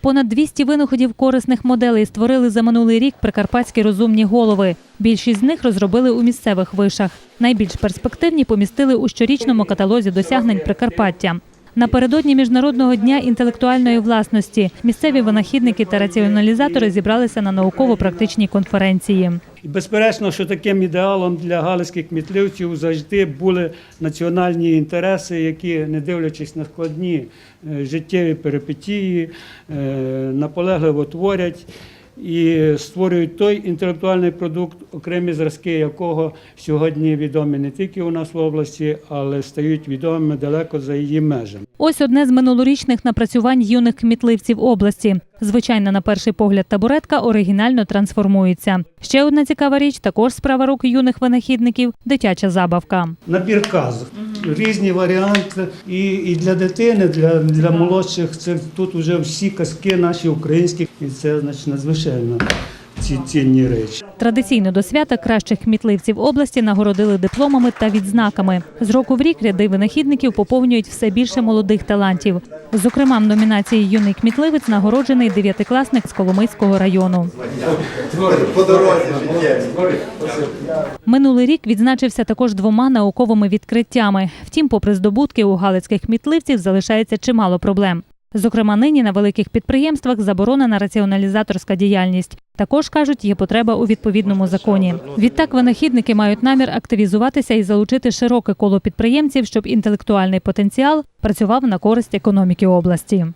Понад 200 винаходів корисних моделей створили за минулий рік прикарпатські розумні голови. Більшість з них розробили у місцевих вишах. Найбільш перспективні помістили у щорічному каталозі досягнень Прикарпаття. Напередодні міжнародного дня інтелектуальної власності місцеві винахідники та раціоналізатори зібралися на науково-практичній конференції. І безперечно, що таким ідеалом для галицьких кмітливців завжди були національні інтереси, які, не дивлячись на складні е, життєві перипетії, е, наполегливо творять і створюють той інтелектуальний продукт, окремі зразки якого сьогодні відомі не тільки у нас в області, але стають відомими далеко за її межами. Ось одне з минулорічних напрацювань юних кмітливців області. Звичайна, на перший погляд, табуретка оригінально трансформується. Ще одна цікава річ також справа рук юних винахідників дитяча забавка. Набір казок. Різні варіанти. І, і для дитини, для, для молодших, це тут вже всі казки наші українські, і це значить надзвичайно ці цінні речі. Традиційно до свята кращих кмітливців області нагородили дипломами та відзнаками. З року в рік ряди винахідників поповнюють все більше молодих талантів. Зокрема, в номінації Юний кмітливець нагороджений дев'ятикласник з Коломийського району. Минулий рік відзначився також двома науковими відкриттями. Втім, попри здобутки, у галицьких кмітливців залишається чимало проблем. Зокрема, нині на великих підприємствах заборонена раціоналізаторська діяльність. Також кажуть, є потреба у відповідному законі. Відтак винахідники мають намір активізуватися і залучити широке коло підприємців, щоб інтелектуальний потенціал працював на користь економіки області.